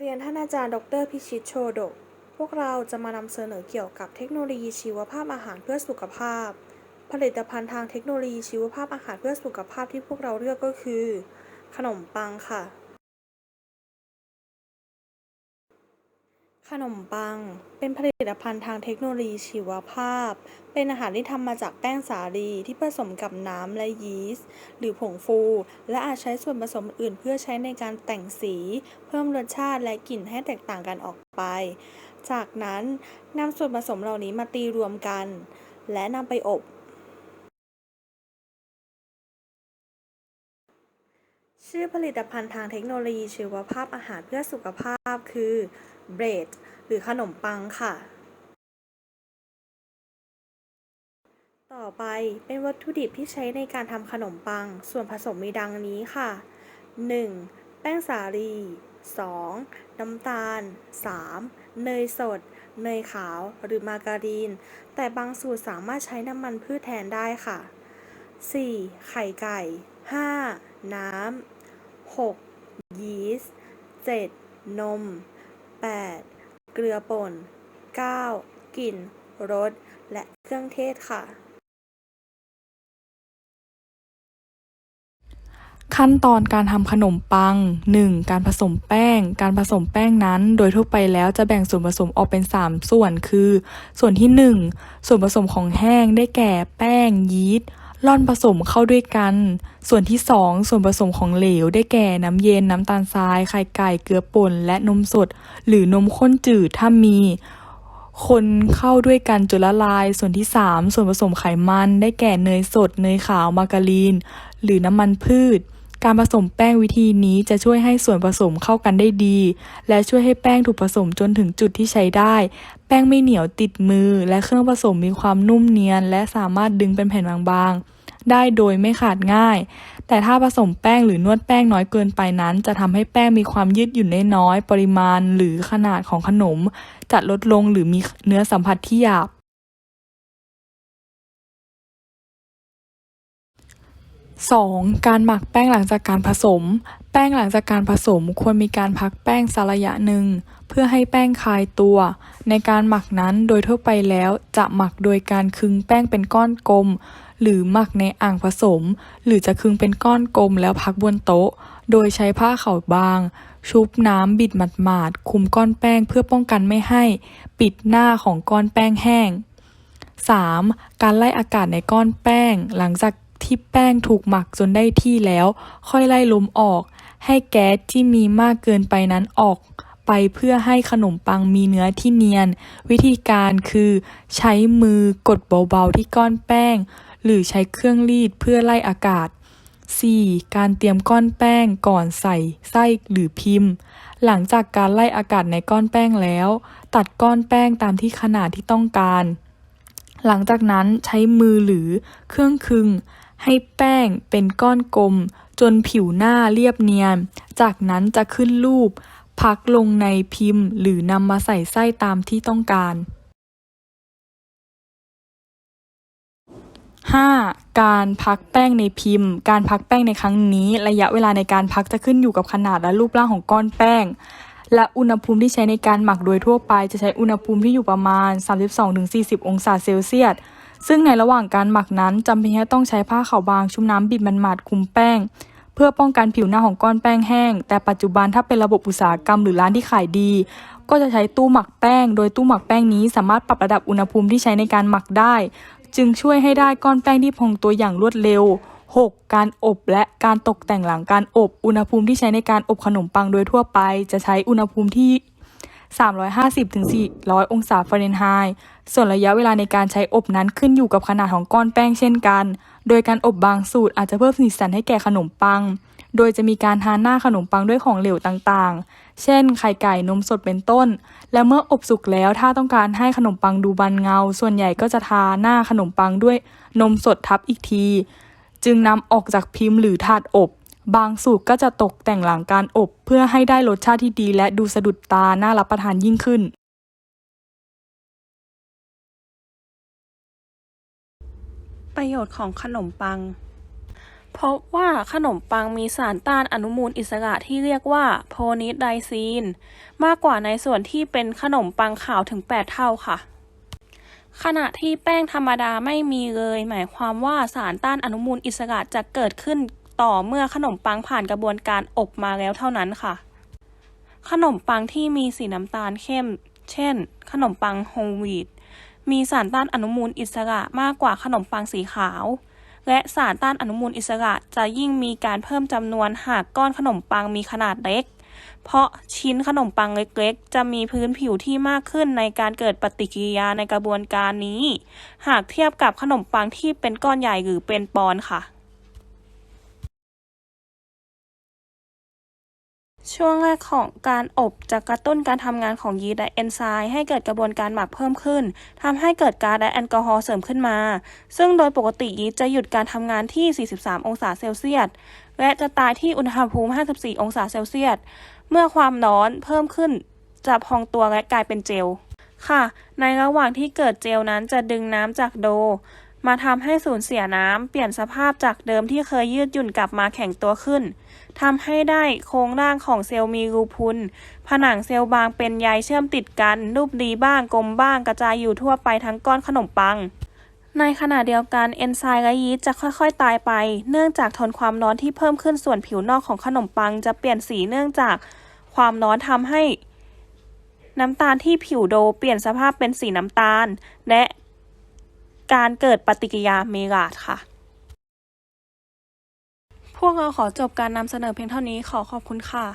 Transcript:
เรียนท่านอาจารย์ ดรพิชิตโชดก พวกเราจะมานำเสนอเกี่ยวกับเทคโนโลยีชีวภาพอาหารเพื่อสุขภาพ ผลิตภัณฑ์ทางเทคโนโลยีชีวภาพอาหารเพื่อสุขภาพที่พวกเราเลือกก็คือ ขนมปังค่ะ ขนมปัง เป็นผลิตภัณฑ์ทางเทคโนโลยีชีวภาพ เป็นอาหารที่ทำมาจากแป้งสาลีที่ผสมกับน้ำและยีสต์ หรือผงฟู และอาจใช้ส่วนผสมอื่นเพื่อใช้ในการแต่งสี เพิ่มรสชาติและกลิ่นให้แตกต่างกันออกไป จากนั้นนำส่วนผสมเหล่านี้มาตีรวมกัน และนำไปอบ ชื่อผลิตภัณฑ์ทางเทคโนโลยีชีวภาพอาหารเพื่อสุขภาพคือเบรดหรือขนมปังค่ะ ต่อไปเป็นวัตถุดิบที่ใช้ในการทำขนมปัง ส่วนผสมมีดังนี้ค่ะ 1. แป้งสาลี 2. น้ำตาล 3. เนยสด เนยขาวหรือมาการีน แต่บางสูตรสามารถใช้น้ำมันพืชแทนได้ค่ะ 4. ไข่ไก่ 5. น้ำ 6. ยีสต์ 7. นม 8. เกลือป่น 9. กลิ่น รส และเครื่องเทศค่ะ ขั้นตอนการทำขนมปัง 1. การผสมแป้ง การผสมแป้งนั้น โดยทั่วไปแล้วจะแบ่งส่วนผสมออกเป็น 3 ส่วนคือ ส่วนที่ 1 ส่วนผสมของแห้งได้แก่แป้งยีสต์ ร่อนผสมเข้าด้วยกัน ส่วนที่ 2 ส่วนผสมของเหลวได้แก่น้ำเย็นน้ำตาลทราย ไข่ไก่เกลือป่น และนมสด หรือนมข้นจืดถ้ามี คนเข้าด้วยกันจนละลาย ส่วนที่ 3 ส่วนผสมไขมันได้แก่เนยสด เนยขาวมาการีน หรือน้ำมันพืช การผสมแป้งวิธีนี้จะช่วยให้ส่วนผสมเข้ากันได้ดี และช่วยให้แป้งถูกผสมจนถึงจุดที่ใช้ได้ แป้งไม่เหนียวติดมือ และเครื่องผสมมีความนุ่มเนียน และสามารถดึงเป็นแผ่นบางๆ ได้โดยไม่ขาดง่าย แต่ถ้าผสมแป้งหรือนวดแป้งน้อยเกินไปนั้น จะทำให้แป้งมีความยืดหยุ่นได้น้อย ปริมาณหรือขนาดของขนม จะลดลงหรือมีเนื้อสัมผัสที่หยาบ 2. การหมักแป้งหลังจากการผสม แป้งหลังจากการผสมควรมีการพักแป้งสักระยะหนึ่ง เพื่อให้แป้งคลายตัว ในการหมักนั้นโดยทั่วไปแล้วจะหมักโดยการคึงแป้งเป็นก้อนกลม หรือหมักในอ่างผสม หรือจะคึงเป็นก้อนกลมแล้วพักบนโต๊ะ โดยใช้ผ้าเข่าบาง ชุบน้ำบิดหมาดๆคุมก้อนแป้งเพื่อป้องกันไม่ให้ ปิดหน้าของก้อนแป้งแห้ง 3. การไล่อากาศในก้อนแป้ง หลังจากที่แป้งถูกหมักจนได้ที่แล้ว ค่อยไล่ลมออก ให้แก๊สที่มีมากเกินไปนั้นออกไปเพื่อให้ขนมปังมีเนื้อที่เนียน วิธีการคือ ใช้มือกดเบาๆที่ก้อนแป้ง หรือใช้เครื่องรีดเพื่อไล่อากาศ 4. การเตรียมก้อนแป้งก่อนใส่ไส้หรือพิมพ์ หลังจากการไล่อากาศในก้อนแป้งแล้ว ตัดก้อนแป้งตามที่ขนาดที่ต้องการ หลังจากนั้นใช้มือหรือเครื่องคึง ให้แป้งเป็นก้อนกลม จนผิวหน้าเรียบเนียน จากนั้นจะขึ้นรูป พักลงในพิมพ์ หรือนำมาใส่ไส้ตามที่ต้องการ 5. การพักแป้งในพิมพ์ การพักแป้งในครั้งนี้ ระยะเวลาในการพักจะขึ้นอยู่กับขนาดและรูปร่างของก้อนแป้ง และอุณหภูมิที่ใช้ในการหมักโดยทั่วไปจะใช้อุณหภูมิที่อยู่ประมาณ 32-40 องศาเซลเซียส ซึ่งในระหว่างการหมักนั้นจำเป็นแค่ต้องใช้ผ้าขาวบางชุ่มน้ำบิดมันหมาดคุมแป้ง เพื่อป้องกันผิวหน้าของก้อนแป้งแห้ง แต่ปัจจุบันถ้าเป็นระบบอุตสาหกรรมหรือร้านที่ขายดี ก็จะใช้ตู้หมักแป้ง โดยตู้หมักแป้งนี้สามารถปรับระดับอุณหภูมิที่ใช้ในการหมักได้ จึงช่วยให้ได้ก้อนแป้งที่พองตัวอย่างรวดเร็ว 6. การอบและการตกแต่งหลังการอบ อุณหภูมิที่ใช้ในการอบขนมปังโดยทั่วไป จะใช้อุณหภูมิที่ 350-400 องศาฟาเรนไฮต์ ส่วนระยะเวลาในการใช้อบนั้นขึ้นอยู่กับขนาดของก้อนแป้งเช่นกัน โดยการอบบางสูตรอาจจะเพิ่มสีสันให้แก่ขนมปัง โดยจะมีการทาหน้าขนมปังด้วยของเหลวต่างๆ เช่น ไข่ไก่นมสดเป็นต้น และเมื่ออบสุกแล้วถ้าต้องการให้ขนมปังดูบานเงา ส่วนใหญ่ก็จะทาหน้าขนมปังด้วยนมสดทับอีกที จึงนำออกจากพิมพ์หรือถาดอบ บางสูตรก็จะตกแต่งหลังการอบเพื่อให้ได้รสชาติที่ดี และดูสะดุดตาน่ารับประทานยิ่งขึ้นประโยชน์ของขนมปัง พราะว่าขนมปังมีสารต้านอนุมูลอิสระที่เรียกว่าโพนิไดซีน มากกว่าในส่วนที่เป็นขนมปังขาวถึง 8 เท่าค่ะ ขณะที่แป้งธรรมดาไม่มีเลย หมายความว่าสารต้านอนุมูลอิสระจะเกิดขึ้นต่อเมื่อขนมปังผ่านกระบวนการอบมาแล้วเท่านั้นค่ะ ขนมปังที่มีสีน้ำตาลเข้ม เช่น ขนมปังโฮลวีตมีสารต้านอนุมูลอิสระมากกว่าขนมปังสีขาว และสารต้านอนุมูลอิสระจะยิ่งมีการเพิ่มจำนวนหากก้อนขนมปังมีขนาดเล็ก เพราะชิ้นขนมปังเล็กๆ จะมีพื้นผิวที่มากขึ้นในการเกิดปฏิกิริยาในกระบวนการนี้ หากเทียบกับขนมปังที่เป็นก้อนใหญ่หรือเป็นปอนค่ะ ช่วงแรกของการอบจะกระตุ้นการทำงานของยีสต์และเอนไซม์ให้เกิดกระบวนการหมักเพิ่มขึ้นทำให้เกิดก๊าซและแอลกอฮอล์เสริมขึ้นมา ซึ่งโดยปกติยีสต์จะหยุดการทำงานที่ 43 องศาเซลเซียส และจะตายที่อุณหภูมิ 54 องศาเซลเซียส เมื่อความร้อนเพิ่มขึ้น จะพองตัวและกลายเป็นเจล ค่ะ ในระหว่างที่เกิดเจลนั้นจะดึงน้ำจากโด มาทำให้สูญเสียน้ำเปลี่ยนสภาพจากเดิมที่เคยยืดหยุ่นกลับมาแข็งตัวขึ้นทำให้ได้โครงร่างของเซลล์มีรูพุน ผนังเซลล์บางเป็นใยเชื่อมติดกัน รูปดีบ้างกลมบ้างกระจายอยู่ทั่วไปทั้งก้อนขนมปัง ในขณะเดียวกันเอนไซม์และยีสต์จะค่อยๆ ตายไป เนื่องจากทนความร้อนที่เพิ่มขึ้นส่วนผิวนอกของขนมปัง จะเปลี่ยนสีเนื่องจากความร้อนทำให้น้ำตาลที่ผิวโดเปลี่ยนสภาพเป็นสีน้ำตาล และ การเกิดปฏิกิริยาเมลาดค่ะ พวกเราขอจบการนำเสนอเพียงเท่านี้ขอขอบคุณค่ะ